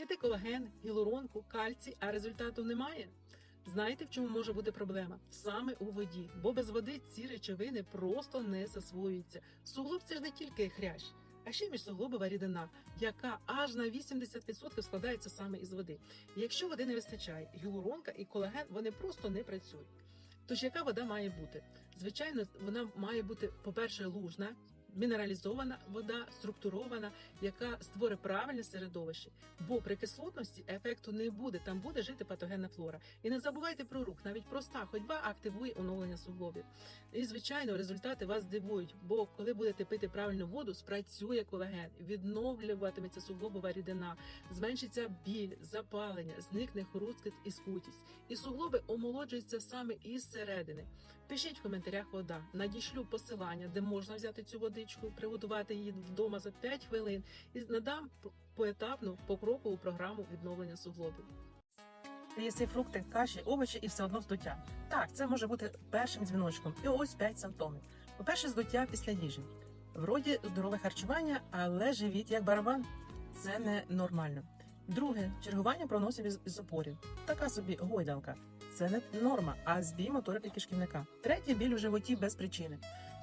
П'єте колаген, гіалуронку, кальцій, а результату немає. Знаєте, в чому може бути проблема? Саме у воді, бо без води ці речовини просто не засвоюються. Суглоб це ж не тільки хрящ, а ще міжсуглобова рідина, яка аж на 80% складається саме із води. Якщо води не вистачає, гіалуронка і колаген вони просто не працюють. Тож яка вода має бути? Звичайно, вона має бути, по-перше, лужна, мінералізована вода, структурована, яка створить правильне середовище. Бо при кислотності ефекту не буде, там буде жити патогенна флора. І не забувайте про рух, навіть проста ходьба активує оновлення суглобів. І звичайно, результати вас здивують, бо коли будете пити правильну воду, спрацює колаген, відновлюватиметься суглобова рідина, зменшиться біль, запалення, зникне хрусткіт і скутість. І суглоби омолоджуються саме із середини. Пишіть в коментарях вода. Надішлю посилання, де можна взяти цю водичку, приготувати її вдома за 5 хвилин і надам поетапну покрокову програму відновлення суглобів. Їси фрукти, каші, овочі і все одно здуття. Так, це може бути першим дзвіночком. І ось 5 симптомів. По-перше, здуття після їжі. Вроді здорове харчування, але живіт як барабан. Це не нормально. Друге чергування проносів із опорів. Така собі гойдалка. Це не норма, а збій моторики кишківника. Третє біль у животі без причини.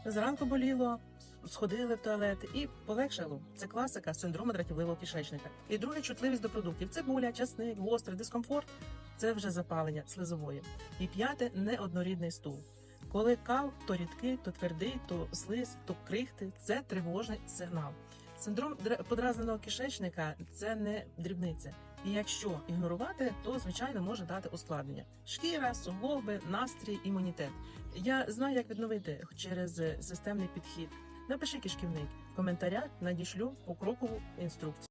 Зранку боліло, сходили в туалет і полегшало. Це класика синдрому дратівливого кишечника. І друге чутливість до продуктів. Цибуля, часник, гострий дискомфорт. Це вже запалення слизової. І п'яте неоднорідний стул. Коли кал, то рідкий, то твердий, то слиз, то крихти це тривожний сигнал. Синдром дра- подразненого кишечника це не дрібниця. І якщо ігнорувати, то звичайно може дати ускладнення: шкіра, суглоби, настрій, імунітет. Я знаю, як відновити через системний підхід. Напиши кишківник в коментарях, надішлю покрокову інструкцію.